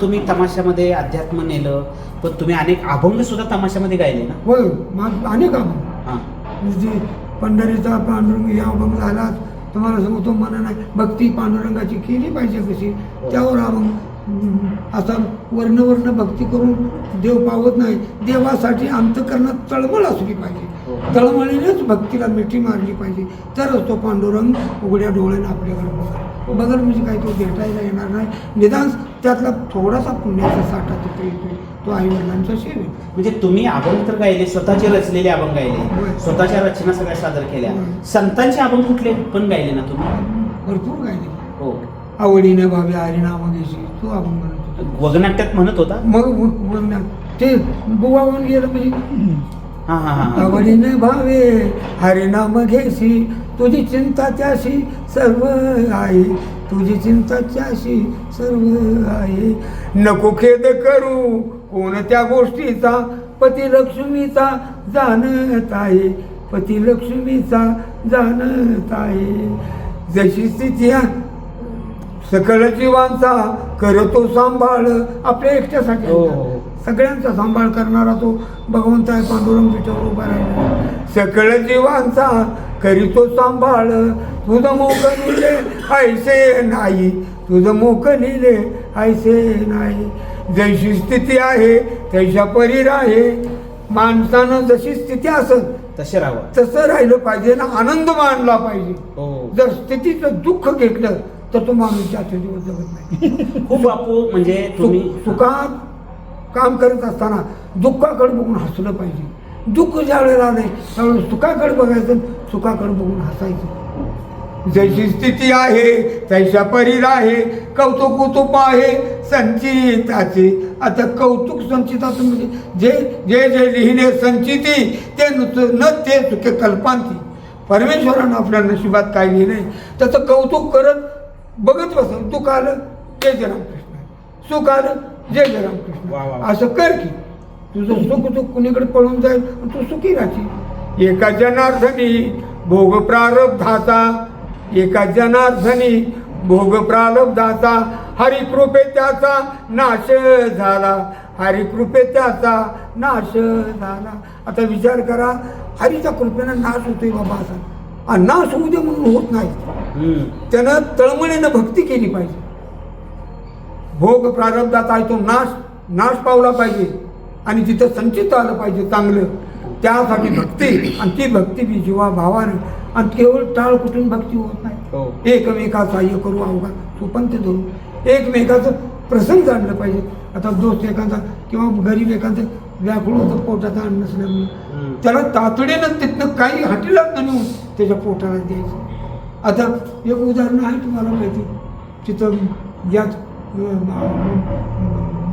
तुम्ही तमाशामध्ये अध्यात्म नेलं पण तुम्ही अनेक अभंग सुद्धा तमाशामध्ये गायले ना? होय मग अनेक अभंग. हां. म्हणजे पंढरीचा पांडुरंग या अभंग झाला तुम्हाला सांगतो म्हणा नाही भक्ती पांडुरंगाची केली पाहिजे कशी. त्यावर अभंग आता वर्ण वर्ण भक्ती करून देव पावत नाही देवासाठी अंतकरणात तळमळ असली पाहिजे. तळमळीनेच भक्तीला मिठी मारली पाहिजे. तरच तो पांडुरंग उघड्या डोळ्याने आपल्याकडे बघेल बघल म्हणजे काही तो भेटायला येणार नाही. निदान त्यातला थोडासा पुण्याचा साठा तिथे येतो तो आई वडिलांचा सेवेत म्हणजे तुम्ही अभंग तर गायले स्वतःचे रचलेले अभंग गायले. स्वतःच्या रचना सगळ्या सादर केल्या. संतांचे अभंग कुठले पण गायले ना तुम्ही? भरपूर गायले. हो. आवडीने भावे हरिनाम घेशी तो आपण म्हणत. वगनाट्यात म्हणत होता? मग ना- ते बुवा गेलं म्हणजे आवडीने भावे हरिनाम घेशी तुझी चिंता त्याशी सर्व आहे. तुझी चिंता त्याशी सर्व आहे. नको खेद करू कोणत्या गोष्टीचा? पती लक्ष्मीचा जाणत आहे. पती लक्ष्मीचा जाणत आहे. जशी स्थिती सकळ जीवांचा करतो सांभाळ आपल्या एकट्यासाठी. हो, हो. सगळ्यांचा सांभाळ करणारा तो भगवंत आहे पांडुरंग पिठावर उभा राहिला सकळ जीवांचा करीतो सांभाळ. तुझं मोक लिहिले ऐसे नाही. तुझं मोक लिहिले ऐसे नाही. जशी स्थिती आहे तशा परीर आहे माणसानं जशी स्थिती असत तसे राहावं. तसं राहिलं पाहिजे ना आनंद मानला पाहिजे. हो. जर स्थितीचं दुःख घेतलं तर तो माणूस जास्त दिवस जगत नाही. खूप बापू म्हणजे तुम्ही सुख- सुखात काम करत असताना दुःखाकडे बघून हसलं पाहिजे. दुःख ज्या वेळेला नाही त्यावेळेस सुखाकडे बघायचं सुखाकडे बघून हसायचं. जशी स्थिती आहे तैशा परीर आहे कौतुक कुतुक आहे. संचिताचे आता कौतुक संचिताचं म्हणजे जे जे जे लिहिणे संचिती ते न ते सुखे कल्पांती. परमेश्वरानं आपल्या नशिबात काय लिहिलंय त्याचं कौतुक करत बघत बस. दुःख आलं ते जय सुख आलं जय जय वा, वा, रामकृष्ण. असं कर की. तुझं सुख तू कुणीकडे पळून जाईल आणि तू सुखी राहशील. एका जनार्दनी भोग प्रारब्धाचा. एका जनार्दनी भोग प्रारब्धाचा. हरिकृपे त्याचा नाश झाला. हरिकृपे त्याचा नाश झाला. आता विचार करा हरीच्या कृपेनं नाश होतोय बाबा असा. आणि नाश होऊ दे म्हणून होत नाही. हम्म. त्यानं तळमळीनं भक्ती केली पाहिजे. भोग प्रारब्धात आहे तो नाश नाश पावला पाहिजे. आणि तिथं संचित आलं पाहिजे चांगलं त्यासाठी भक्ती आणि ती भक्ती बी जीवा भावानं आणि केवळ टाळ कुठून भक्ती होत नाही. हो. एकमेका सहाय्य करू अवघा सुपंत धरू. एकमेकाचं प्रसंग जाणलं पाहिजे. आता दोस्त एखादा किंवा गरीब एखादं व्याकुळ होतं पोटात अन्न नसल्यामुळे. त्याला तातडीनं तिथनं काही हाटीलात नेऊन त्याच्या पोटाला द्यायचं. आता एक उदाहरण आहे तुम्हाला माहिती. तिथं यात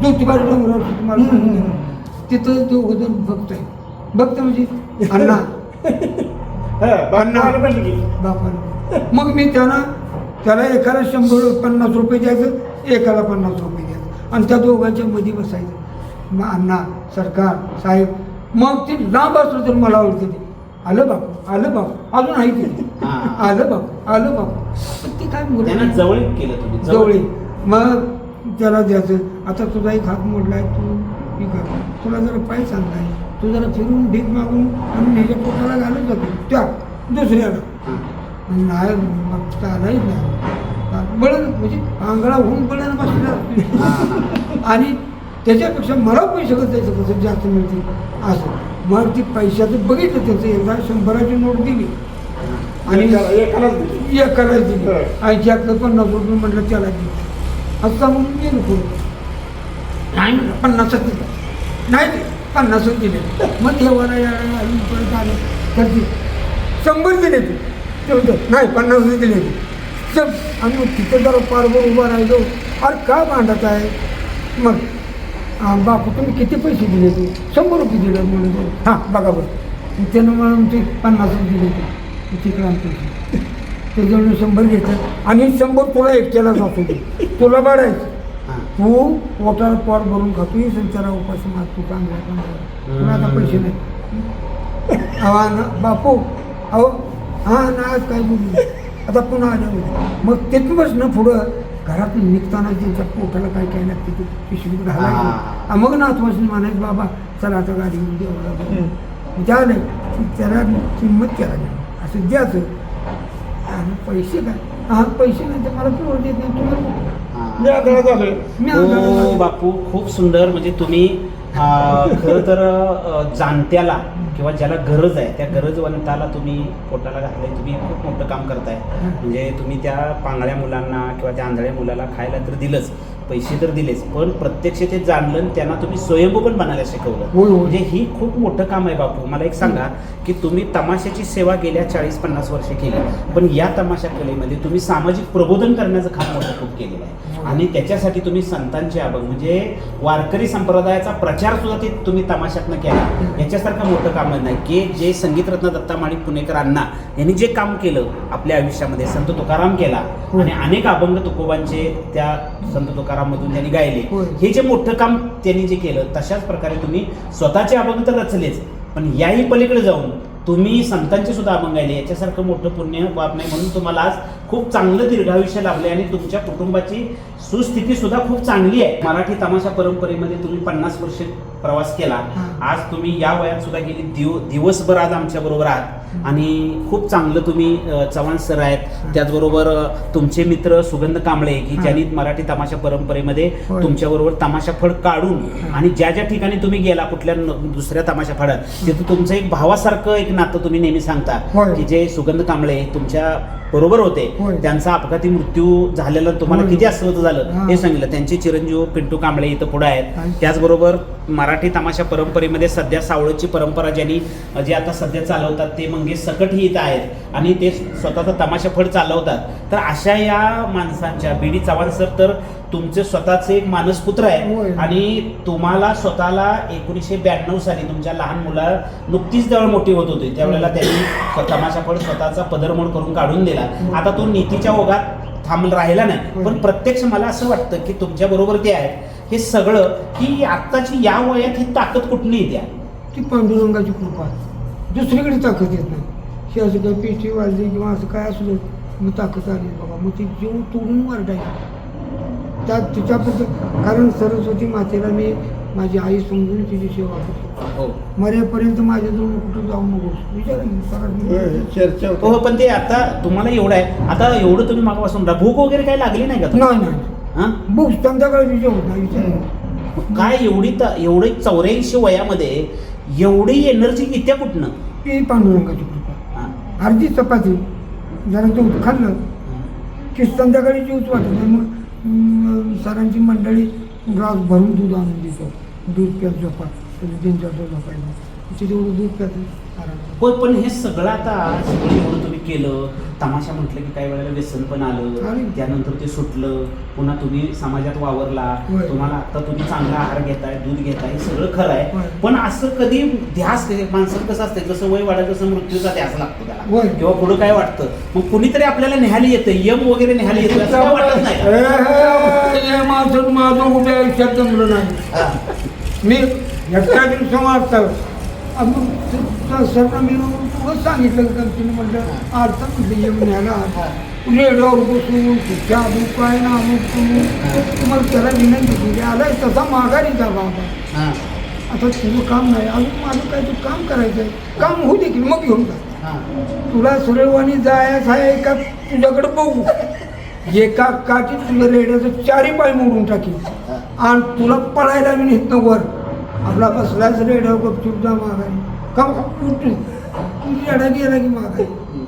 ज्योतिबा डोंगरावर तुम्हाला सांगितलं तिथं तो उदाहरण भक्त आहे भक्त म्हणजे अण्णा अण्णा बापाला. मग मी त्यांना त्याला एकाला शंभर पन्नास रुपये द्यायचं एकाला पन्नास रुपये द्यायचं. आणि त्या दोघांच्या मध्ये बसायचं. मग अण्णा सरकार साहेब मग ते लांब असलं तर मला ओळखते ते आलं बाप आलं बाप. अजून आहे ते. हा. आलं बाप आलं बाप. पण ते काय त्यांना जवळ केलं तुम्ही जवळे मग त्याला द्यायचं. आता तुझा एक हात मोडलाय तू हे कर. तुला जरा पाय चांगला आहे. तू जरा फिरून भीक मागून आणि ह्याच्या पोटाला घालत जातो त्या दुसऱ्याला. नाही मग चालायच नाही. बळण म्हणजे आंगळा होऊन बळण बसला. आणि त्याच्यापेक्षा मला पैसे कसं द्यायचं? कसं जास्त मिळते असं. मग ती पैशाचं बघितलं त्याचं. एकदा शंभराची नोट दिली. आणि एकाला दिली. आणि ज्यातलं पन्नास रुपये म्हटलं त्याला दिली. असं म्हणून मी नको नाही म्हणलं पन्नासच दिलं नाही ते पन्नासच दिले मग देवाला यायला परत तर ते शंभर दिले ते तेवढं नाही पन्नासच दिले तू चल आम्ही तिथं जरा पारभर उभा राहिलो अरे का भांडत आहे मग बापू तुम्ही किती पैसे दिले ते शंभर रुपये दिले. म्हणून हां बघा बरं त्यानं मला ते पन्नासच दिले ते तिकडे आमचे त्याच्याकडून शंभर घेतलं आणि शंभर तुला एकट्यालाच असू दे तुला बढायचं हां. तू पोटाला पोट भरून खातोय संचारा उपाशी माग तू चांगला चांगला तुला आता पैसे नाही. अहो ना बापू अहो हां ना आज काय बोलू? आता पुन्हा आल्यावर मग तिथूनच ना पुढं. घरातून निघताना त्यांच्या पोटाला काय काय लागते ते? पिशवीत. घालायचं. आणि मग नातवाशी म्हणायचं बाबा चला आता गाडी घेऊन जाऊ द्यालं त्याला किंमत केला नाही. असं द्यायचं. आणि पैसे काय हा पैसे नाही तर मला पिवळ देत नाही तुम्हाला हा. मी आग्रह झालोय मी आग्रह हो झालोय. बापू खूप सुंदर म्हणजे तुम्ही खरं तर अं, जाणत्याला किंवा ज्याला गरज आहे त्या गरजवंताला तुम्ही पोटाला घातलंय तुम्ही खूप मोठं काम करताय. म्हणजे तुम्ही त्या पांगळ्या मुलांना किंवा त्या आंधळ्या मुलाला खायला तर दिलंच पैसे तर दिलेच पण प्रत्यक्ष ते जाणलं त्यांना तुम्ही स्वयंभू पण बनायला शिकवलं. म्हणजे ही खूप मोठं काम आहे बापू. मला एक सांगा की तुम्ही तमाशाची सेवा गेल्या चाळीस पन्नास वर्षे केली पण या तमाशा कलेमध्ये तुम्ही सामाजिक प्रबोधन करण्याचं काम मोठं खूप केलेलं आहे. आणि त्याच्यासाठी तुम्ही संतांचे अभंग म्हणजे वारकरी संप्रदायाचा प्रचार सुद्धा ते तुम्ही तमाशातनं केला. याच्यासारखं मोठं काम नाही. की जे संगीतरत्न दत्ता माणिक पुणेकर अण्णा यांनी जे काम केलं आपल्या आयुष्यामध्ये संत तुकाराम केला. आणि अनेक अभंग तुकोबांचे त्या संत तुकाराममधून त्यांनी गायले. हे जे मोठं काम त्यांनी जे केलं तशाच प्रकारे तुम्ही स्वतःचे अभंग तर रचलेच. पण याही पलीकडे जाऊन तुम्ही संतांचे सुद्धा अभंग गायले याच्यासारखं मोठं पुण्य बाब नाही म्हणून तुम्हाला आज खूप चांगलं दीर्घायुष्य लाभले आणि तुमच्या कुटुंबाची सुस्थिती सुद्धा खूप चांगली आहे. मराठी तमाशा परंपरेमध्ये तुम्ही पन्नास वर्ष प्रवास केला. आज तुम्ही या वयात सुद्धा गेली दिव दिवसभर आज आमच्या बरोबर आहात. आणि खूप चांगलं तुम्ही चव्हाण सर आहेत त्याचबरोबर तुमचे मित्र सुगंध कांबळे की. ज्यांनी मराठी तमाशा परंपरेमध्ये. तुमच्याबरोबर तमाशा फड काढून. आणि ज्या ज्या ठिकाणी तुम्ही गेला कुठल्या दुसऱ्या तमाशा फडात तिथं तुमचं एक भावासारखं एक नातं तुम्ही नेहमी सांगता. की जे सुगंध कांबळे तुमच्या बरोबर होते. त्यांचा अपघाती मृत्यू झालेला तुम्हाला. किती अस्वस्थ झालं हा. सांगितलं त्यांचे चिरंजीव पिंटू कांबळे इथं पुढे आहेत त्याचबरोबर मराठी तमाशा परंपरेमध्ये सध्या सावळची परंपरा ज्यांनी जे आता सध्या चालवतात ते मंगेश सकटही इथं आहेत आणि ते स्वतःचा तमाशा फड चालवतात. तर अशा या माणसांच्या बी डी चव्हाण सर तर तुमचे स्वतःचे एक मानसपुत्र आहे. आणि तुम्हाला स्वतःला एकोणीसशे ब्याण्णव साली तुमच्या लहान मुला नुकतीच त्यावेळेला मोठी होत होती. त्यावेळेला त्यांनी तमाशा फड स्वतःचा पदरमोड करून काढून दिला. आता तो नीतीच्या ओघात थांबल राहिला नाही. पण प्रत्यक्ष मला असं वाटतं की तुमच्या बरोबर ते आहेत हे सगळं की आत्ताची या वयात ही ताकद कुठून येते ती पांडुरंगाची कृपा. दुसरीकडे ताकद येत नाही. हे असं काय पेटी वाजली किंवा असं काय असलं मग ताकद आली बाबा. मग ती जीव तोडून वाटायची त्या तिच्याबद्दल कारण सरस्वती मातेला मी माझी आई समजून तिची सेवा करतो. हो. मरेपर्यंत माझ्याजवळ कुठं जाऊ नकोस. विचार चर्चा हो हो, पण ते आता तुम्हाला एवढं आहे. आता एवढं तुम्ही मागापासून भूक वगैरे काही लागली नाही का? नाही नाही. हा? बुक संध्याकाळी जेवत नाही विचार काय एवढी त- एवढी चौऱ्याऐंशी वयामध्ये एवढी एनर्जी येत्या कुठनं? ती पांडुरंगाची कृपा. अर्धी चपाती जरा दूध खाल्लं. की संध्याकाळी जीवच वाटत नाही. मग सरांची मंडळी ग्लास भरून दूध आणून देतो. दूध प्यात झोपा. तीन चार झोपायला होय पण हे सगळं आता सगळं एवढं तुम्ही केलं तमाशा म्हटलं की काही वेळेला व्यसन पण आलं. त्यानंतर ते सुटलं पुन्हा तुम्ही समाजात वावरला. तुम्हाला आता तुम्ही चांगला आहार घेताय दूध घेताय हे सगळं खरं आहे. पण असं कधी ध्यास माणसं कसं असतं जसं वय वाढत तसं मृत्यूचा ध्यास लागतो त्याला. किंवा पुढं काय वाटतं मग कुणीतरी आपल्याला निहाली येतं यम वगैरे निहाली येतं असं काय वाटत नाही का? माझं माझं उद्या आयुष्यात जमलं नाही. मी एकट्या दिवसा वाचतं सरनं मी तुला सांगितलं का तिने म्हटलं आता म्हटलं ये म्हणायला रेडिओवर बसून? कुठच्या अमुक काय ना अमुक तुम्हाला त्याला विनंती केली. आलाय तसा माघारी जा बाबा. हा. आता तुझं काम नाही. अजून माझं काय तू काम करायचं आहे काम होऊ दे की मग घेऊन जा. तुला सुरळवाणी जायचं आहे का तुझ्याकडे बघू? एका काठी तुझ्या रेड्याचं चारी पाय मोडून टाकील आणि तुला पळायला मी नेत वर. आपला बसलाच रेड्या गपचूप जा मागाय का उठू तुझी रेडा गेला की मागाय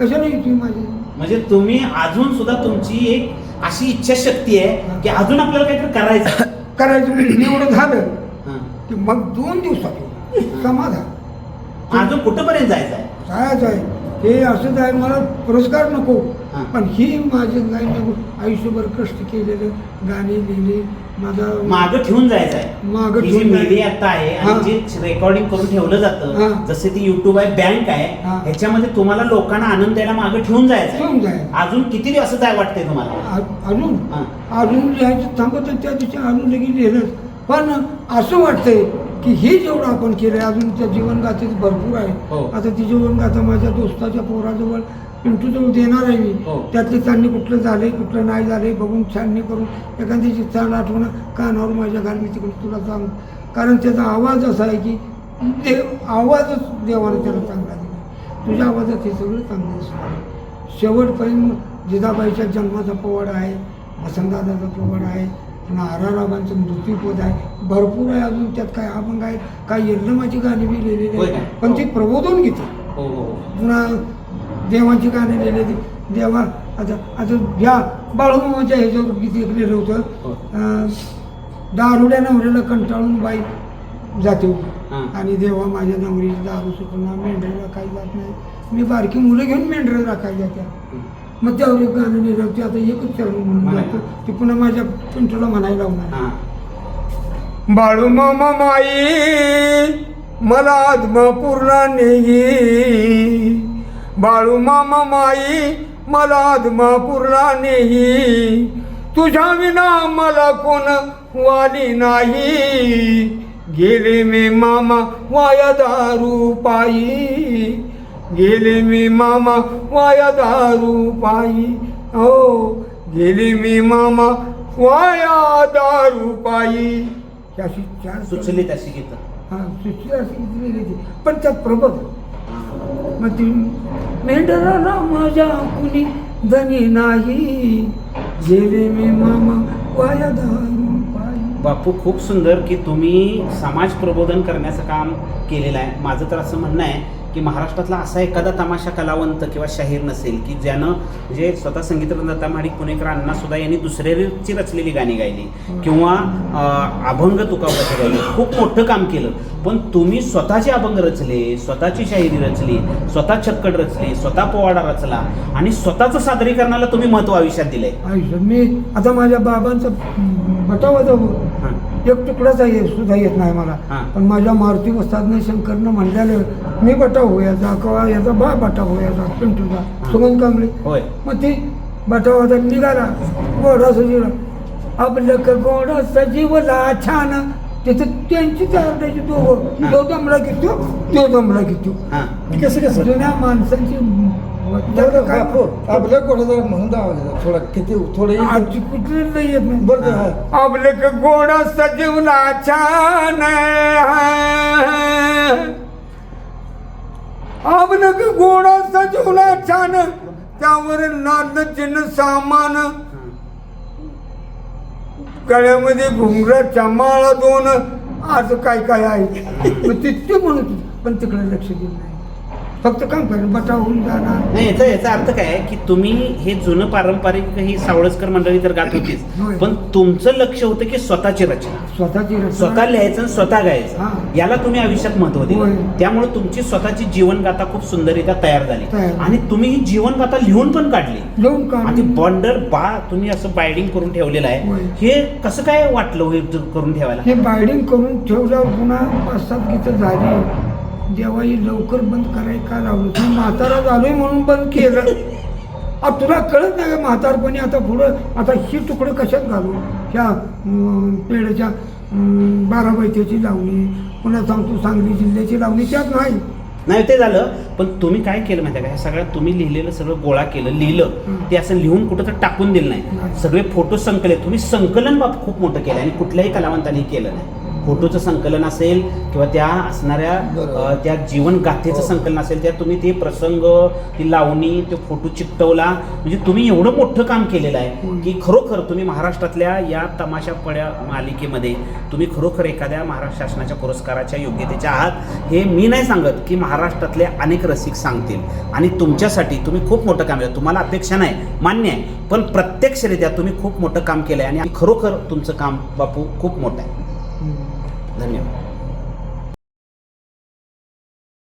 कशाला येते माझी? म्हणजे तुम्ही अजून सुद्धा तुमची एक अशी इच्छाशक्ती आहे की अजून आपल्याला काहीतरी करायचं आहे. करायचं म्हणजे एवढं झालं हा. की मग दोन दिवसात. समाधान. अजून कुठंपर्यंत जायचं आहे? जायचं आहे. हे असंच आहे मला पुरस्कार नको. हा. पण ही माझे नाही आयुष्यभर कष्ट केलेलं गाणे लिहिले माझा मागं ठेवून जायचं आहे मागं ही जी ठेवून जायचं. आता आहे हा. आणि जे रेकॉर्डिंग करून ठेवलं जातं हा. जसे ती युट्यूब आहे बँक आहे हा. ह्याच्यामध्ये तुम्हाला लोकांना आनंद द्यायला मागं ठेवून जायचं ठेवून जायचं. अजून किती दिवस असं काय वाटतंय तुम्हाला अजून हा. अजून लिहायचं थांबत त्या दिवशी अजून लगेच लिहिलं पण असं वाटतंय की हे जेवढं आपण केलं अजून त्या जीवनगाथेत भरपूर आहे. हो. आता ती जीवनगाथा माझ्या दोस्ताच्या पोराजवळ पिंटूजवळ देणार आहे मी. हो. त्यातले चांगली कुठलं झालंय कुठलं नाही झालंय बघून छाननी करून एखाद्याची चांग आठवणं कानावर माझ्या घाल मी तिकडे तुला सांग. कारण त्याचा आवाज असा आहे की देव आवाजच देवाने त्याला चांगला दिला. तुझ्या आवाजात हे सगळं चांगलं दिसतं शेवटपर्यंत जिजाबाईच्या जन्माचा पोवाडा आहे वसंतदादाचा पोवाडा आहे पुन्हा आराराबांचं मृत्यूपद आहे. भरपूर आहे अजून त्यात काय अभंग आहे काय यल्लमाची गाणी बी लिहिलेली होय आहे काय? पण ती प्रबोधन गीतं. हो हो हो. पुन्हा देवांची गाणी लिहिलेली. देवा आता आता ह्या बाळूमामाच्या ह्याच्यावर गीत लिहिलं होतं. हो. दारुड्या नवऱ्याला कंटाळून बाई जाते. हां. आणि देवा माझ्या नवरीची दारू सुटणार मेंढऱ्याला काही जात नाही. मी बारकी मुलं घेऊन मेंढऱ्या राखायला जात्या मग त्यावर एक गाणं लिहिलं ते आता एकच चरण म्हणून म्हणायचं. जातो. ते पुन्हा माझ्या पिंटूला म्हणायला लावणार हां. बाळू मामा माई मला आदमापूरला नेई बाळू मामा माई मला आदमापूरला नेई तुझ्या विना मला कोण वाली नाही. गेले मी मामा वाया दारू पायी. गेले मी मामा वाया दारू पायी. हो गेले मी मामा वाया दारू पायी. अशी चार सुचली तशी गीतं. हा सुचली अशी किती लिहिली पण त्यात प्रबोध. मग ती मेंढराला माझ्या कुणी धनी नाही. गेले मी मामा वाया दारू बापू खूप सुंदर की तुम्ही समाज प्रबोधन करण्याचं काम केलेलं आहे. माझं तर असं म्हणणं आहे की महाराष्ट्रातला असा एखादा तमाशा कलावंत किंवा शाहीर नसेल की ज्यानं म्हणजे स्वतः संगीतरत्न माडिक पुणेकर अण्णा सुद्धा यांनी दुसऱ्याची रचलेली गाणी गायली. किंवा अभंग तुकावताचे गायले. खूप मोठं काम केलं. पण तुम्ही स्वतःचे अभंग रचले स्वतःची शाहिरी रचली स्वतः छक्कड रचली स्वतः पोवाडा रचला आणि स्वतःचं सादरीकरणाला तुम्ही महत्त्व आयुष्यात दिलंय. मी आता माझ्या बाबांचा बटावाचा एक तुकडाचा येत सुद्धा येत नाही मला. हां. पण माझ्या मारुती वस्तादने शंकरनं म्हणलेलं मी बटा होयाचा कवा याचा बा बटा होयाचा पिंटूचा. सुगंध कांबळे. होय. मग ती बटावाचा निघाला. गोडा सजीवला. आपलं क गोडा सजीवला छान. तिथं त्यांची चारण्याची दोघं. हां. तो दमला घेतो तो दमला घेतो हां. कसं कसं? जुन्या माणसांची बरं काय? बापू आपल्या कोणा जरा म्हणून दावा थोडा किती थोडे आजची कुठली नाही येत नाही बरं हा. आपलं गोडा सजीवला छान आपलं क गोडा सजीवला छान. त्यावर नाद चिन्ह सामान. गळ्यामध्ये घुंगराच्या माळा दोन. असं काय काय आहे? म्हणत होते, पण तिकडे लक्ष दिलं नाही. फक्त काम करेन बटा होऊन जाणार. नाही याचा याचा अर्थ काय आहे की तुम्ही हे जुनं पारंपरिक ही सावळसकर मंडळी तर गात होतीच. होय. पण तुमचं लक्ष होतं की स्वतःची रचना. स्वतःची रचना- स्वतः लिहायचं आणि स्वतः गायचं. याला तुम्ही आयुष्यात महत्त्व होय. दिलं त्यामुळे तुमची स्वतःची जीवनगाथा खूप सुंदररित्या तयार झाली. तयार. आणि तुम्ही ही जीवनगाथा लिहून पण काढली. लिहून आणि बॉन्डर बा तुम्ही असं बायडिंग करून ठेवलेलं आहे. हे कसं काय वाटलं हे करून ठेवायला? हे बायडिंग करून ठेवल्यावर पुन्हा पाच सात गीतं झाली. देवाई लवकर बंद कराय का लावलं? तू म्हातारा झालोय म्हणून बंद केलं. आ तुला कळत नाही का म्हातारपणी आता पुढं आता ही तुकडं कशात घालू ह्या पेढ्याच्या बारा बैठ्याची लावणी पुन्हा सांगतो सांगली जिल्ह्याची लावणी त्यात नाही. नाही ते झालं. पण तुम्ही काय केलं माहिती आहे का? हे सगळं तुम्ही लिहिलेलं सगळं गोळा केलं लिहिलं. ते असं लिहून कुठं तर टाकून दिलं नाही. नाही. सगळे फोटो संकलित. तुम्ही संकलन बाब खूप मोठं केलं आणि कुठल्याही कलावंतांनी केलं नाही. फोटोचं संकलन असेल किंवा त्या असणाऱ्या त्या जीवन गाथेचं हो. संकलन असेल त्यात तुम्ही ते प्रसंग ती लावणी तो फोटो चिकटवला. म्हणजे तुम्ही एवढं मोठं काम केलेलं आहे. की खरोखर तुम्ही महाराष्ट्रातल्या या तमाशा पड्या मालिकेमध्ये तुम्ही खरोखर एखाद्या महाराष्ट्र शासनाच्या पुरस्काराच्या योग्यतेच्या आहात. हे मी नाही सांगत की महाराष्ट्रातले अनेक रसिक सांगतील. आणि तुमच्यासाठी तुम्ही खूप मोठं काम केलं. तुम्हाला अपेक्षा नाही मान्य आहे. पण प्रत्यक्षरित्या तुम्ही खूप मोठं काम केलं आहे आणि खरोखर तुमचं काम बापू खूप मोठं आहे. धन्यवाद.